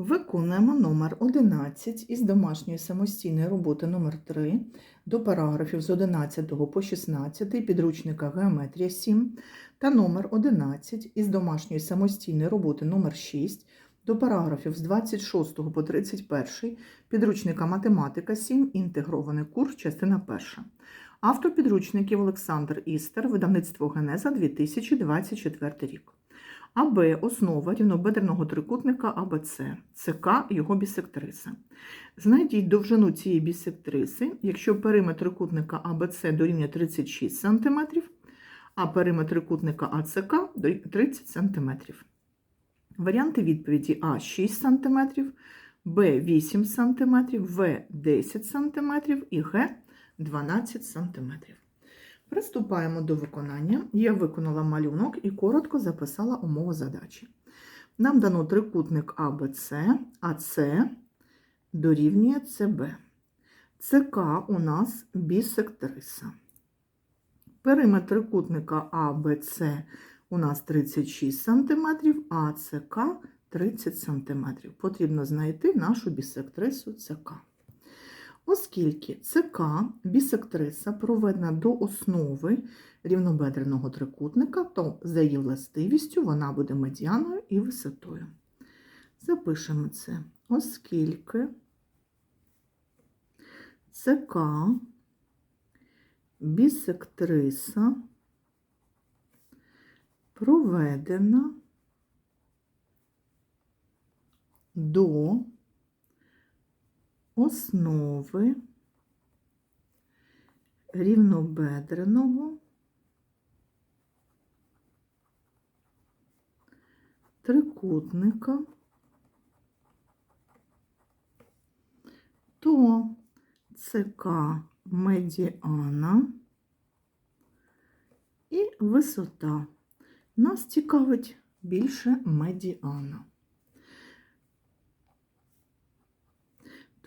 Виконуємо номер 11 із домашньої самостійної роботи номер 3 до параграфів з 11 по 16 підручника Геометрія 7 та номер 11 із домашньої самостійної роботи номер 6 до параграфів з 26 по 31 підручника Математика 7 інтегрований курс, частина 1. Автор підручників Олександр Істер, видавництво Генеза 2024 рік. АБ основа рівнобедреного трикутника АБЦ, ЦК його бісектриса. Знайдіть довжину цієї бісектриси, якщо периметр трикутника АБЦ дорівнює 36 см, а периметр трикутника АЦК до 30 см. Варіанти відповіді А 6 см, Б 8 см, В 10 см і Г 12 см. Приступаємо до виконання. Я виконала малюнок і коротко записала умову задачі. Нам дано трикутник АБЦ, АЦ дорівнює ЦБ. ЦК у нас бісектриса. Периметр трикутника АБЦ у нас 36 см, а ЦК 30 см. Потрібно знайти нашу бісектрису ЦК. Оскільки ЦК бісектриса проведена до основи рівнобедреного трикутника, то за її властивістю вона буде медіаною і висотою. Запишемо це, оскільки ЦК бісектриса проведена до основи рівнобедреного трикутника, то ЦК медіана і висота. Нас цікавить більше медіана.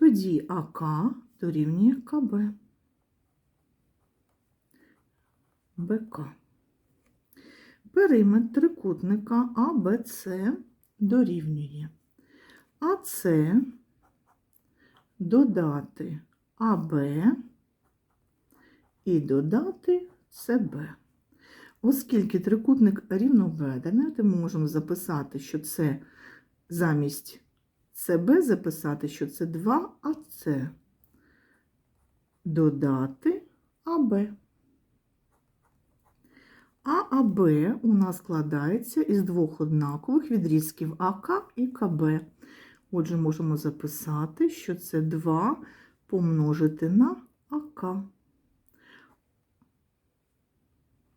Тоді АК дорівнює КБ. БК. Периметр трикутника АБЦ дорівнює АЦ додати АБ і додати СБ. Оскільки трикутник рівноведений, то ми можемо записати, що це замість СБ записати, що це 2АЦ. Додати АБ. А АБ у нас складається із двох однакових відрізків АК і КБ. Отже, можемо записати, що це 2 помножити на АК.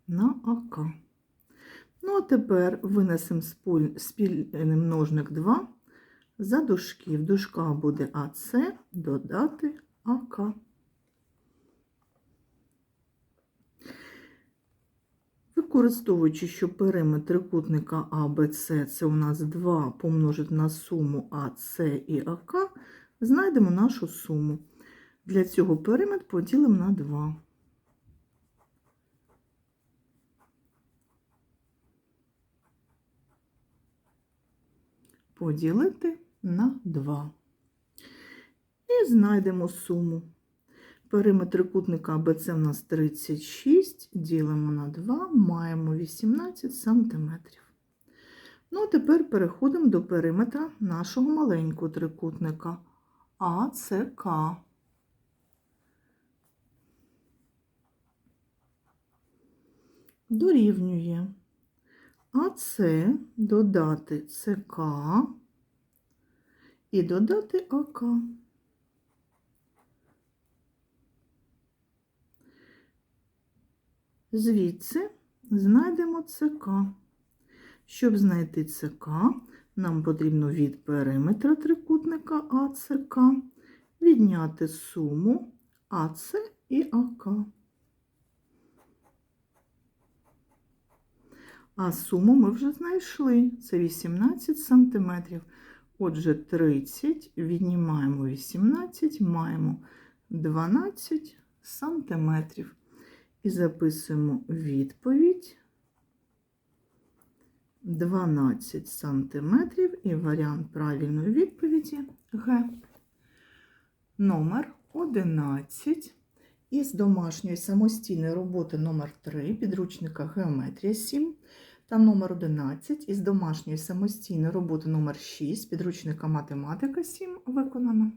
На АК. Ну, а тепер винесемо спільний множник 2 за дужки. В дужках буде АЦ додати АК. Використовуючи, що периметр трикутника АБЦ це у нас 2 помножити на суму АЦ і АК, знайдемо нашу суму. Для цього периметр поділимо на 2. Поділити на 2. І знайдемо суму. Периметр трикутника АБЦ у нас 36, ділимо на 2, маємо 18 см. Ну, а тепер переходимо до периметра нашого маленького трикутника АЦК. Дорівнює АЦ додати ЦК і додати АК. Звідси знайдемо ЦК. Щоб знайти ЦК, нам потрібно від периметра трикутника АЦК відняти суму АЦ і АК. А суму ми вже знайшли. Це 18 см. Отже, 30 віднімаємо 18, маємо 12 сантиметрів. І записуємо відповідь 12 сантиметрів і варіант правильної відповіді Г. Номер 11 із домашньої самостійної роботи номер 3 підручника Геометрія 7 та номер 11 із домашньої самостійної роботи номер 6 підручника Математика 7 виконано.